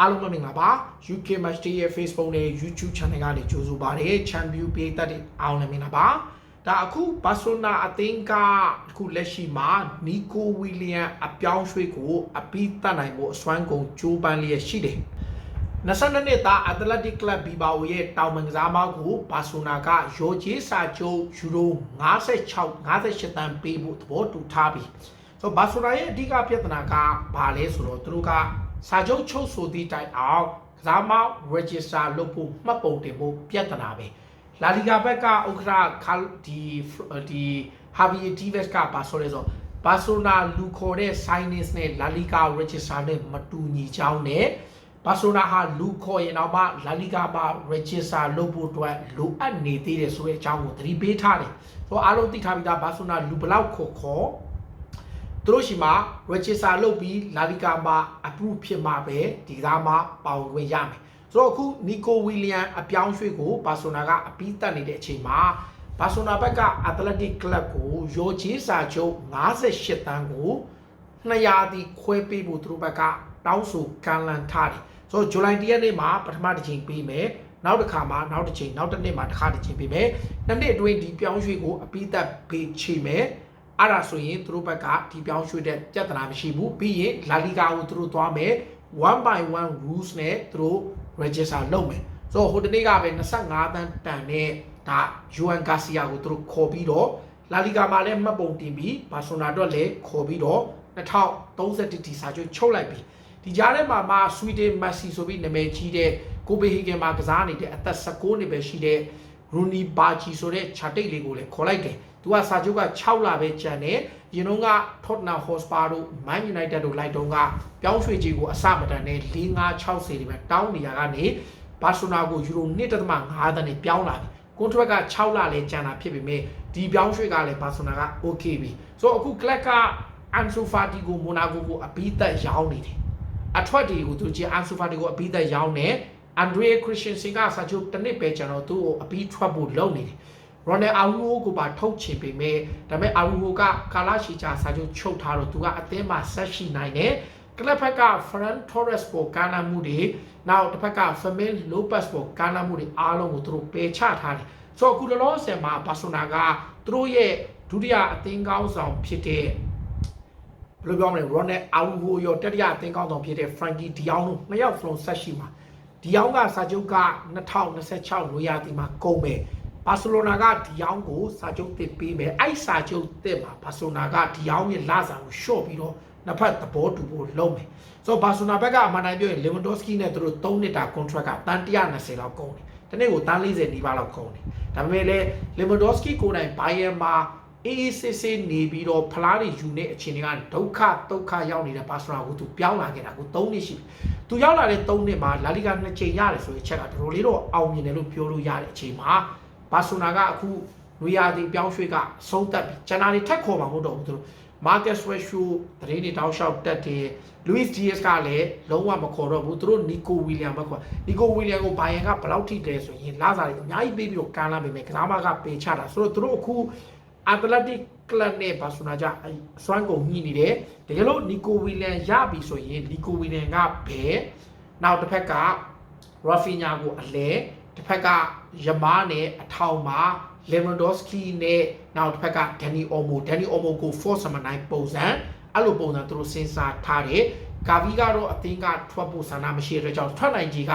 အားလုံးပဲမင်္ဂလာပါ UK Match Day ရဲ့ Facebook နဲ့ YouTube Channel ကနေကြိုဆိုပါရစေ Champion ပြည်သက်တွေအားလုံးလည်းမင်္ဂလာပါဒါအခုဘာစီလိုနာအသင်းကအခုလက်ရှိမှာနီကိုဝီလီယံအပြောင်းရွှေ့ကို အပြီးတတ်နိုင်ဖို့အစွမ်းကုန်ကြိုးပမ်းလျက်ရှိတယ်22နှစ်သား Athletic Club Bilbao ရဲ့တောင်ပန်ကစားမကိုဘာစီလိုနာကရော်ဂျေးစာချုပ်ယူရို56 58တန်ပေးဖို့သဘောတူထားပြီဆိုတော့ဘာစီလိုနာရဲ့အဓိကပြဿနာကဘာလဲဆိုတော့သူတို့က စာချုပ်ချုပ်ဆိုသည့်တိုင်အောင်ကစားမ register လုပ်ဖို့မှတ်ပုံတင်ဖို့ပြဿနာပဲလာလီဂါဘက်ကဥက္ကဋ္ဌခါဒီဒီဟာဗီတီဗက်စ်ကပါဆိုရဲဆိုဘာဆိုနာလူခေါ်တဲ့ signings နဲ့လာလီဂါ register နဲ့မတူညီကြောင်းနဲ့ဘာဆိုနာဟာလူခေါ်ရင်တော့မှလာလီဂါမှာ register လုပ်ဖို့အတွက်လိုအပ်နေသေးတယ်ဆိုတဲ့အကြောင်းကိုသတိပေးထားတယ်။ဆိုတော့အားလုံးသိထားပြီးသားဘာဆိုနာလူဘလောက်ခေါ်ခေါ် သူတို့ရှိမှာ register လုပ်ပြီးလာလီဂါမှာ approve ဖြစ်မှာပဲဒီကားမှာပေါဝင်ခွင့်ရမယ်ဆိုတော့အခုနီကိုဝီလီယံအပြောင်းရွှေ့ကိုဘာဆိုနာကအပြီးတက်နေတဲ့အချိန်မှာဘာဆိုနာဘက်က Athletic Club ကိုရောချေးစာချုပ်58တန်းကို200တီခွဲပေးဖို့သူတို့ဘက်ကတောင်းဆိုကမ်းလှမ်းထားတယ်ဆိုတော့ဇူလိုင်1ရက်နေ့မှာပထမတစ်ချိန်ပေးမယ်နောက်တစ်ခါမှာနောက်တစ်ချိန်နောက်တစ်နေ့မှာတစ်ခါတစ်ချိန်ပေးမယ်နှစ်နှစ်အတွင်းဒီပြောင်းရွှေ့ကိုအပြီးသက်ပေးချေမယ် အဲ့ဒါဆိုရင်သူတို့ဘက်ကဒီပြောင်းရွှေ့တဲ့ပြဿနာမရှိဘူးပြီးရင်လာလီဂါကိုသူတို့သွားမယ်1 by 1 rules နဲ့သူတို့ register လုပ်မယ်ဆိုတော့ဟိုတနေ့ကပဲ25တန်းတန်နဲ့ဒါ UN Garcia ကိုသူတို့ခေါ်ပြီးတော့လာလီဂါမှာလည်းမှတ်ပုံတင်ပြီးဘာဆိုနာတော့လည်းခေါ်ပြီးတော့2031ဒီစာချုပ်ချုပ်လိုက်ပြီဒီကြားထဲမှာမှဆွီဒင်မက်ဆီဆိုပြီးနာမည်ကြီးတဲ့ကိုပေဟီဂန်မှာကစားနေတဲ့အသက်16နှစ်ပဲရှိတဲ့ ရူနီဘာချီဆိုတဲ့ခြာတိတ်လေးကိုလည်းခေါ်လိုက်တယ်သူကစာချုပ်က6လပဲကျန်တယ်ရင်တော့က Tottenham Hotspur တို့ Man United တို့လိုက်တော့ကပြောင်းရွှေ့ကြီးကိုအစမတန်နဲ့4 5 6 0ဒီမှာတောင်းနေရကနေဘာဆိုနာကိုယူရို1.5သန်းနဲ့ပြောင်းလာပြီကွန်ထရက်က6လလည်းကျန်တာဖြစ်ပေမဲ့ဒီပြောင်းရွှေ့ကလည်းဘာဆိုနာက okay ပြီဆိုတော့အခု Club ကအန်ဆိုဖာတီကိုမိုနာကိုကိုအပြီးသက်ရောင်းနေတယ်အထွက်ဒီကိုသူကြီးအန်ဆိုဖာတီကိုအပြီးသက်ရောင်းနေ အန်ဒရီခရစ်ရှင်စင်ကစာချုပ်တစ်နှစ်ပဲကျွန်တော်သူ့ကိုအပြီးထွက်ဖို့လုပ်နေတယ်ရိုနယ်အာဝူဟိုကိုပါထုတ်ချင်ပေမဲ့ဒါပေမဲ့အာဝူဟိုကကာလာရှီချာစာချုပ်ချုပ်ထားတော့သူကအသင်းမှာဆက်ရှိနိုင်တယ်ကလပ်ဖက်က Ferran Torres ပေါ်ကာနာမှုတွေနောက်တစ်ဖက်က Fermin Lopez ပေါ်ကာနာမှုတွေအားလုံးကိုသူတို့ပယ်ချထားတယ်ဆိုတော့အခုလောလောဆယ်မှာဘာဆိုနာကသူတို့ရဲ့ဒုတိယအသင်းကောင်းဆောင်ဖြစ်တဲ့ဘယ်လိုပြောမလဲရိုနယ်အာဝူဟိုရောတတိယအသင်းကောင်းဆောင်ဖြစ်တဲ့ Frankie De Jong တို့နှစ်ယောက်စလုံးဆက်ရှိမှာ ဒီအောင်ကစာချုပ်က2026လိုရာတီမှာကုန်မယ်ဘာစီလိုနာကဒီအောင်ကိုစာချုပ်တစ်ပေးမယ်အဲ့စာချုပ်တစ်မှာဘာစီလိုနာကဒီအောင်ရဲ့လစာကိုရှော့ပြီးတော့နှစ်ဖက်သဘောတူဖို့လုပ်မယ်ဆိုတော့ဘာစီလိုနာဘက်ကအမှန်တိုင်းပြောရင်လေဗန်ဒိုစကီနဲ့သူတို့3နှစ်တာ contract ကတန်120လောက်ကုန်တယ်ဒီနေ့ကိုတန်40နီးပါးလောက်ကုန်တယ်ဒါပေမဲ့လည်းလေဗန်ဒိုစကီကိုယ်တိုင်ဘိုင်ယန်မှာ အေးအေးဆေးဆေးနေပြီးတော့ဖလားတွေယူနေအချိန်တွေကဒုက္ခဒုက္ခရောက်နေတဲ့ဘာစီလိုနာကိုသူပြောင်းလာခဲ့တာကို3နှစ်ရှိပြီသူရောက်လာတဲ့3နှစ်မှာလာလီဂါနှစ်ချိန်ရတယ်ဆိုရင်ချက်ကတော်တော်လေးတော့အောင်မြင်တယ်လို့ပြောလို့ရတဲ့အချိန်မှာဘာစီလိုနာကအခုနွေရာသီပြောင်းရွှေ့ကဆုံးသက်ပြီဂျန်နာရီထက်ခေါ်မှာမဟုတ်တော့ဘူးသူတို့ Marcus Rashford တရေနေတောင်းလျှောက်တက်တယ် Luis Diaz ကလည်းလုံးဝမခေါ်တော့ဘူးသူတို့ Nico William ပဲခေါ် Nico William ကိုဘိုင်ယန်ကဘယ်လောက်ထိတယ်ဆိုရင်လာစားတွေအများကြီးပေးပြီးတော့ကမ်းလာပေမဲ့ကစားမကပေချတာဆိုတော့သူတို့အခု Athletic Club နဲ့ Barcelona ကြအစွမ်းကုန်ညှိနေတယ်တကယ်လို့ Nico William ရပြီဆိုရင် Nico William ကဘယ်နောက်တစ်ဖက်က Rafinha ကိုအလဲတစ်ဖက်ကယမားနဲ့အထောင်မှာ Lewandowski နဲ့နောက်တစ်ဖက်က Danny Olmo Danny Olmo ကို force မနိုင်ပုံစံအဲ့လိုပုံစံသူတို့စဉ်းစားထားတယ်ကာဗီကတော့အသင်းကထွက်ဖို့ဆန္ဒမရှိတဲ့ကြောင့်ထွက်နိုင်ကြီးက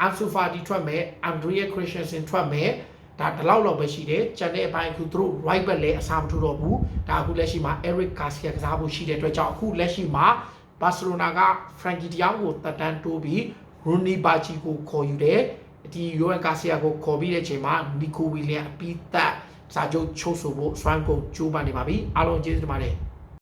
အန်ဆူဖာတီထွက်မယ်အန်ဒရီယာခရစ်ရှန်ဆင်ထွက်မယ် ဒါဒီလောက်လောက်ပဲရှိတယ်ကျန်တဲ့အပိုင်းအခုသူတို့ right back လည်းအစားမထိုးတော့ဘူးဒါအခုလက်ရှိမှာ Eric Garcia ကစားဖို့ရှိတဲ့အတွက်ကြောင့်အခုလက်ရှိမှာဘာစီလိုနာက Frankie De Jong ကိုတက်တန်းတိုးပြီး Rooney Bachi ကိုခေါ်ယူတယ်ဒီ Johan Garcia ကိုခေါ်ပြီးတဲ့အချိန်မှာ Nico Williams အပြီးသက်စာချုပ်ချုပ်ဆိုဖို့စွမ်းကုန်ကြိုးပမ်းနေပါပြီအားလုံးကျေးဇူးတင်ပါတယ်